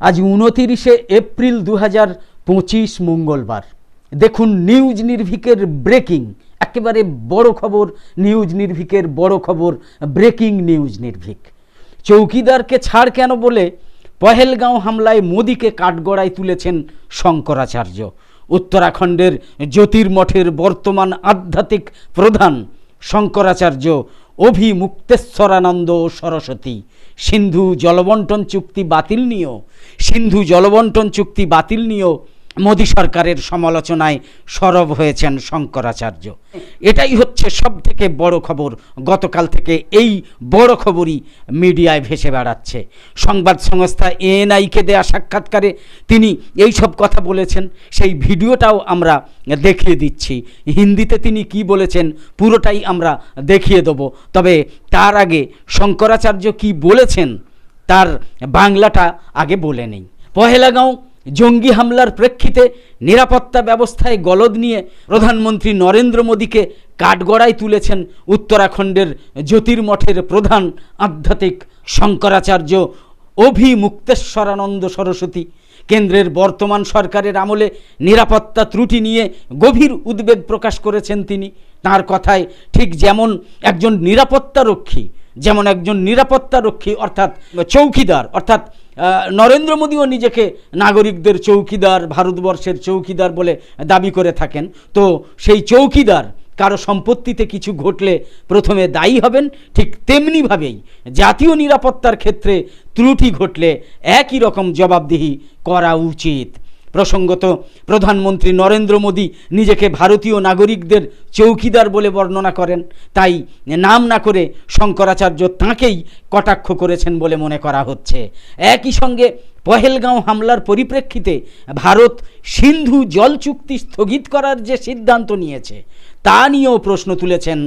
আজ উনতিরিশে এপ্রিল দু পঁচিশ মঙ্গলবার। দেখুন নিউজ নির্ভিকের ব্রেকিং, একেবারে বড় খবর, নিউজ নির্ভিকের বড় খবর, ব্রেকিং নিউজ নির্ভিক। চৌকিদারকে ছাড় কেন বলে পহেলগাঁও হামলায় মোদিকে কাঠগড়ায় তুলেছেন শঙ্করাচার্য। উত্তরাখণ্ডের জ্যোতির্মঠের বর্তমান আধ্যাত্মিক প্রধান শঙ্করাচার্য অভিমুক্তেশ্বরানন্দ সরস্বতী। সিন্ধু জলবন্টন চুক্তি বাতিল নিয়েও সিন্ধু জলবন্টন চুক্তি বাতিল নিয়েও মোদী সরকারের সমালোচনায় সরব হয়েছেন শঙ্করাচার্য। এটাই হচ্ছে সব থেকে বড় খবর। গতকাল থেকে এই বড় খবরই মিডিয়ায় ভেসে বেড়াচ্ছে। সংবাদ সংস্থা এএনআইকে দেয়া সাক্ষাৎকারে তিনি এই সব কথা বলেছেন। সেই ভিডিওটাও আমরা দেখিয়ে দিচ্ছি। হিন্দিতে তিনি কি বলেছেন পুরোটাই আমরা দেখিয়ে দেব। তবে তার আগে শঙ্করাচার্য কি বলেছেন তার বাংলাটা আগে বলে নেই। পহেলাগাঁও জঙ্গি হামলার প্রেক্ষিতে নিরাপত্তা ব্যবস্থায় গলদ নিয়ে প্রধানমন্ত্রী নরেন্দ্র মোদীকে কাঠগড়ায় তুলেছেন উত্তরাখণ্ডের জ্যোতির্মঠের প্রধান আধ্যাত্মিক শঙ্করাচার্য অভিমুক্তেশ্বরানন্দ সরস্বতী। কেন্দ্রের বর্তমান সরকারের আমলে নিরাপত্তা ত্রুটি নিয়ে গভীর উদ্বেগ প্রকাশ করেছেন তিনি। তার কথায় ঠিক যেমন একজন নিরাপত্তা রক্ষী যেমন একজন নিরাপত্তা রক্ষী অর্থাৎ চৌকিদার, অর্থাৎ নরেন্দ্র মোদীও নিজেকে নাগরিকদের চৌকিদার, ভারতবর্ষের চৌকিদার বলে দাবি করে থাকেন। তো সেই চৌকিদার কারও সম্পত্তিতে কিছু ঘটলে প্রথমে দায়ী হবেন, ঠিক তেমনিভাবেই জাতীয় নিরাপত্তার ক্ষেত্রে ত্রুটি ঘটলে একই রকম জবাবদিহি করা উচিত। প্রসঙ্গত প্রধানমন্ত্রী নরেন্দ্র মোদী নিজেকে ভারতীয় নাগরিকদের চৌকিদার বলে বর্ণনা করেন। তাই নাম না করে শঙ্করাচার্য তাঁকেই কটাক্ষ করেছেন বলে মনে করা হচ্ছে। একই সঙ্গে পহেলগাঁও হামলার পরিপ্রেক্ষিতে ভারত সিন্ধু জল চুক্তি স্থগিত করার যে সিদ্ধান্ত নিয়েছে, তা নিয়েও প্রশ্ন তুলেছেন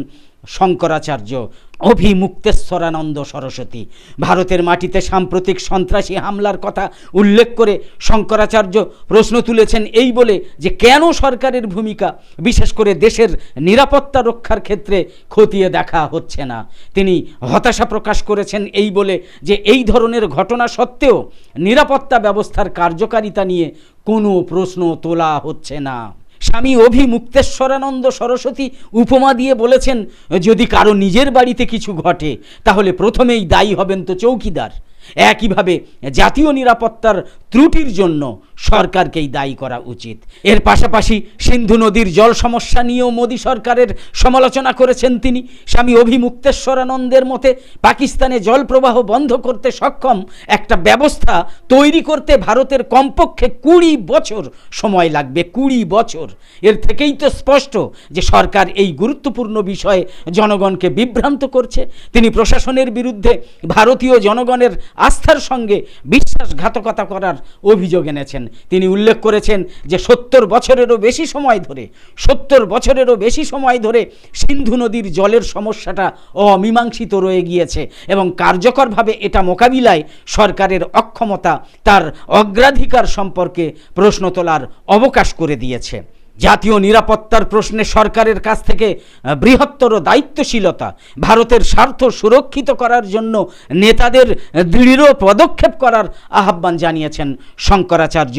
শঙ্করাচার্য, অভিমুক্তেশ্বরানন্দ সরস্বতী। ভারতের মাটিতে সাম্প্রতিক সন্ত্রাসী হামলার কথা উল্লেখ করে শঙ্করাচার্য প্রশ্ন তুলেছেন এই বলে যে, কেন সরকারের ভূমিকা বিশেষ করে দেশের নিরাপত্তা রক্ষার ক্ষেত্রে খতিয়ে দেখা হচ্ছে না? তিনি হতাশা প্রকাশ করেছেন এই বলে যে, এই ধরনের ঘটনা সত্ত্বেও নিরাপত্তা ব্যবস্থার কার্যকারিতা নিয়ে কোনো প্রশ্ন তোলা হচ্ছে না। স্বামী অভিমুক্তেশ্বরানন্দ সরস্বতী উপমা দিয়ে বলেছেন, যদি কারও নিজের বাড়িতে কিছু ঘটে, তাহলে প্রথমেই দায়ী হবেন তো চৌকিদার। একইভাবে জাতীয় নিরাপত্তার ত্রুটির জন্য সরকারকেই দায়ী করা উচিত। এর পাশাপাশি সিন্ধু নদীর জল সমস্যা নিয়েও মোদী সরকারের সমালোচনা করেছেন তিনি। স্বামী অভিমুক্তেশ্বরানন্দের মতে, পাকিস্তানে জল প্রবাহ বন্ধ করতে সক্ষম একটা ব্যবস্থা তৈরি করতে ভারতের কমপক্ষে কুড়ি বছর সময় লাগবে, কুড়ি বছর। এর থেকেই তো স্পষ্ট যে সরকার এই গুরুত্বপূর্ণ বিষয়ে জনগণকে বিভ্রান্ত করছে। তিনি প্রশাসনের বিরুদ্ধে ভারতীয় জনগণের আস্থার সঙ্গে বিশ্বাসঘাতকতা করার অভিযোগ এনেছেন। তিনি উল্লেখ করেছেন যে সত্তর বছরেরও বেশি সময় ধরে, সত্তর বছরেরও বেশি সময় ধরে সিন্ধু নদীর জলের সমস্যাটা অমীমাংসিত রয়ে গিয়েছে এবং কার্যকরভাবে এটা মোকাবিলায় সরকারের অক্ষমতা তার অগ্রাধিকার সম্পর্কে প্রশ্ন তোলার অবকাশ করে দিয়েছে। জাতীয় নিরাপত্তার প্রশ্নে সরকারের কাছ থেকে আহ, বৃহত্তর দায়িত্বশীলতা ভারতের স্বার্থ সুরক্ষিত করার জন্য নেতাদের দৃঢ় পদক্ষেপ করার আহ্বান জানিয়েছেন শঙ্করাচার্য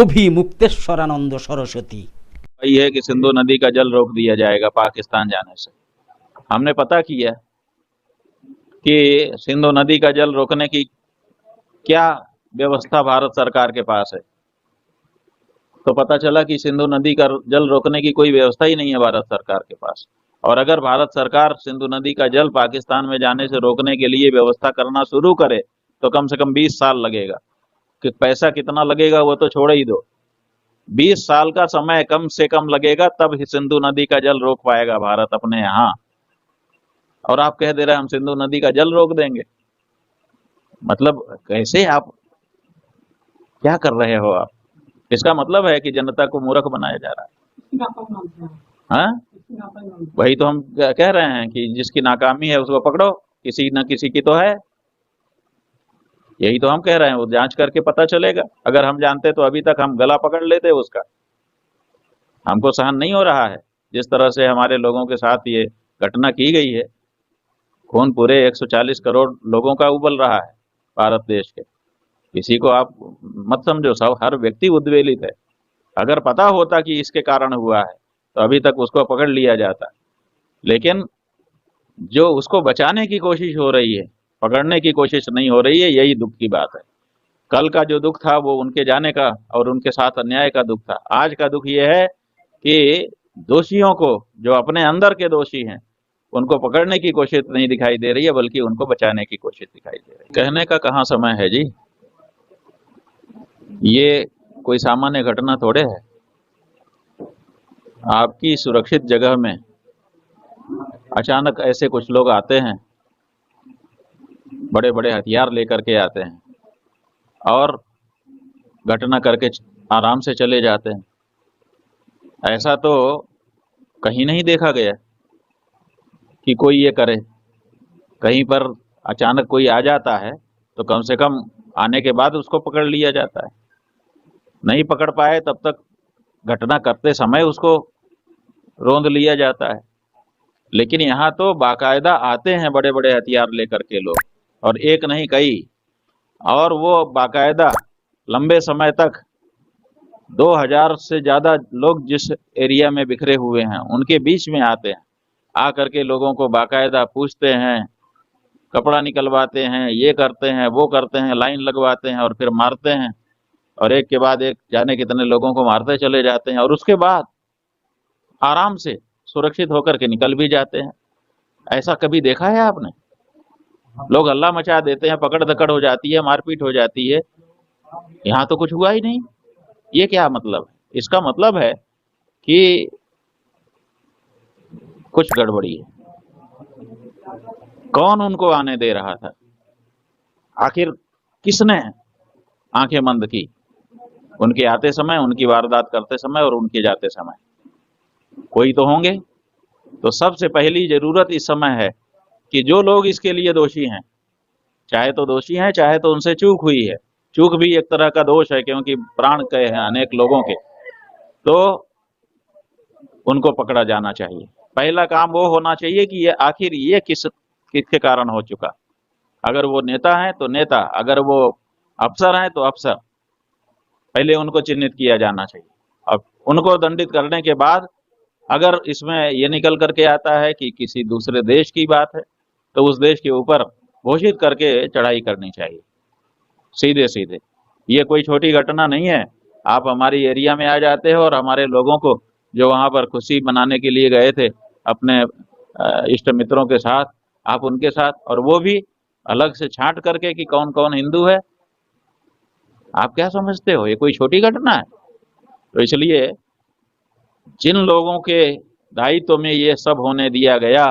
অভিমুক্তেশ্বরানন্দ সরস্বতী वही है कि सिंधु नदी का जल रोक दिया जाएगा पाकिस्तान जाने से हमने पता किया कि सिंधु नदी का जल रोकने की क्या व्यवस्था भारत सरकार के पास है तो पता चला कि सिंधु नदी का जल रोकने की कोई व्यवस्था ही नहीं है भारत सरकार के पास। और अगर भारत सरकार सिंधु नदी का जल पाकिस्तान में जाने से रोकने के लिए व्यवस्था करना शुरू करे तो कम से कम 20 साल लगेगा। कि पैसा कितना लगेगा वो तो छोड़ ही दो। 20 साल का समय कम से कम लगेगा, तब ही सिंधु नदी का जल रोक पाएगा भारत अपने यहाँ। और आप कह दे रहे हम सिंधु नदी का जल रोक देंगे। मतलब कैसे आप क्या कर रहे हो आप? इसका मतलब है कि जनता को मूर्ख बनाया जा रहा है। हाँ? वही तो हम कह रहे हैं कि जिसकी नाकामी है उसको पकड़ो, किसी न किसी की तो है। यही तो हम कह रहे हैं, वो जाँच करके पता चलेगा। अगर हम जानते तो अभी तक हम गला पकड़ लेते उसका। हमको सहन नहीं हो रहा है। जिस तरह से हमारे लोगों के साथ ये घटना की गई है, खून पूरे 140 करोड़ लोगों का उबल रहा है, भारत देश के। किसी को आप मत समझो, सब, हर व्यक्ति उद्वेलित है। अगर पता होता कि इसके कारण हुआ है तो अभी तक उसको पकड़ लिया जाता। लेकिन जो उसको बचाने की कोशिश हो रही है, पकड़ने की कोशिश नहीं हो रही है, यही दुख की बात है। कल का जो दुख था, वो उनके जाने का और उनके साथ अन्याय का दुख था। आज का दुख ये है कि दोषियों को, जो अपने अंदर के दोषी हैं, उनको पकड़ने की कोशिश नहीं दिखाई दे रही है, बल्कि उनको बचाने की कोशिश दिखाई दे रही है। कहने का कहाँ समय है जी? ये कोई सामान्य घटना थोड़े है? आपकी सुरक्षित जगह में अचानक ऐसे कुछ लोग आते हैं बड़े बड़े हथियार लेकर के आते हैं और घटना करके आराम से चले जाते हैं। ऐसा तो कहीं नहीं देखा गया कि कोई ये करे। कहीं पर अचानक कोई आ जाता है तो कम से कम आने के बाद उसको पकड़ लिया जाता है। नहीं पकड़ पाए, तब तक घटना करते समय उसको रोंद लिया जाता है। लेकिन यहाँ तो बाकायदा आते हैं बड़े बड़े हथियार लेकर के लोग, और एक नहीं कई। और वो बाकायदा लंबे समय तक 2000 से ज़्यादा लोग जिस एरिया में बिखरे हुए हैं, उनके बीच में आते हैं। आ करके लोगों को बाकायदा पूछते हैं कपड़ा निकलवाते हैं, ये करते हैं, वो करते हैं, लाइन लगवाते हैं और फिर मारते हैं। और एक के बाद एक जाने कितने लोगों को मारते चले जाते हैं और उसके बाद आराम से सुरक्षित होकर के निकल भी जाते हैं। ऐसा कभी देखा है आपने? लोग अल्लाह मचा देते हैं, पकड़ दकड़ हो जाती है, मारपीट हो जाती है। यहाँ तो कुछ हुआ ही नहीं। ये क्या मतलब है? इसका मतलब है कि कुछ गड़बड़ी है। कौन उनको आने दे रहा था? आखिर किसने आँखें बंद की? उनके आते समय, उनकी वारदात करते समय और उनके जाते समय। कोई तो होंगे? तो सबसे पहली ज़रूरत इस समय है कि जो लोग इसके लिए दोषी हैं, चाहे तो दोषी हैं, चाहे तो उनसे चूक हुई है। चूक भी एक तरह का दोष है, क्योंकि प्राण गए हैं अनेक लोगों के। तो उनको पकड़ा जाना चाहिए। पहला काम वो होना चाहिए कि ये आखिर ये किस किसके कारण हो चुका? अगर वो नेता है तो नेता, अगर वो अफसर है तो अफसर। पहले उनको चिन्हित किया जाना चाहिए। अब उनको दंडित करने के बाद अगर इसमें ये निकल करके आता है कि किसी दूसरे देश की बात है तो उस देश के ऊपर घोषित करके चढ़ाई करनी चाहिए। सीधे सीधे। ये कोई छोटी घटना नहीं है। आप हमारी एरिया में आ जाते हो और हमारे लोगों को जो वहाँ पर खुशी मनाने के लिए गए थे, अपने इष्ट मित्रों के साथ आप उनके साथ और वो भी अलग से छांट करके कि कौन कौन हिंदू है। आप क्या समझते हो? ये कोई छोटी घटना है? तो इसलिए जिन लोगों के दायित्व में ये सब होने दिया गया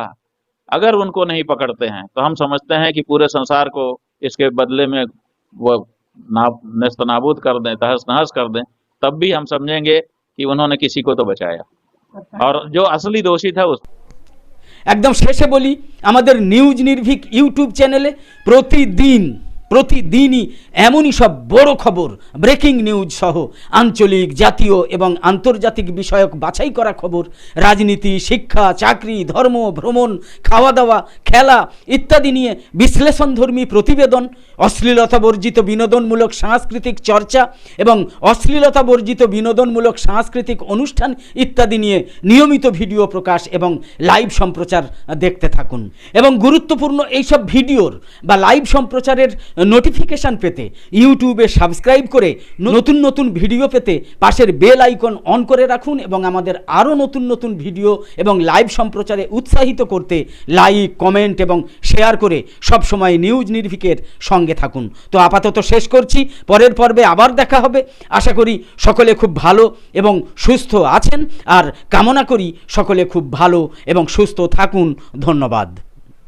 अगर उनको नहीं पकड़ते हैं तो हम समझते हैं कि पूरे संसार को इसके बदले में वो ना नस्त नाबूद कर दें तहस नहस कर दें तब भी हम समझेंगे कि उन्होंने किसी को तो बचाया। और जो असली दोषी था उस একদম শেষে বলি আমাদের নিউজ নির্ভীক ইউটিউব চ্যানেলে প্রতিদিন প্রতিদিনই এমনই সব বড় খবর ব্রেকিং নিউজ সহ আঞ্চলিক, জাতীয় এবং আন্তর্জাতিক বিষয়ক বাছাই করা খবর, রাজনীতি, শিক্ষা, চাকরি, ধর্ম, ভ্রমণ খাওয়া দাওয়া খেলা ইত্যাদি নিয়ে বিশ্লেষণধর্মী প্রতিবেদন, অশ্লীলতা বর্জিত বিনোদনমূলক সাংস্কৃতিক চর্চা এবং অশ্লীলতা বর্জিত বিনোদনমূলক সাংস্কৃতিক অনুষ্ঠান ইত্যাদি নিয়ে নিয়মিত ভিডিও প্রকাশ এবং লাইভ সম্প্রচার দেখতে থাকুন। এবং গুরুত্বপূর্ণ এইসব ভিডিওর বা লাইভ সম্প্রচারের নোটিফিকেশান পেতে ইউটিউবে সাবস্ক্রাইব করে নতুন নতুন ভিডিও পেতে পাশের বেল আইকন অন করে রাখুন এবং আমাদের আরও নতুন নতুন ভিডিও এবং লাইভ সম্প্রচারে উৎসাহিত করতে লাইক কমেন্ট এবং শেয়ার করে সবসময় নিউজ নির্ভিকের সঙ্গে থাকুন। তো আপাতত শেষ করছি, পরের পর্বে আবার দেখা হবে। আশা করি সকলে খুব ভালো এবং সুস্থ আছেন। আর কামনা করি সকলে খুব ভালো এবং সুস্থ থাকুন। ধন্যবাদ।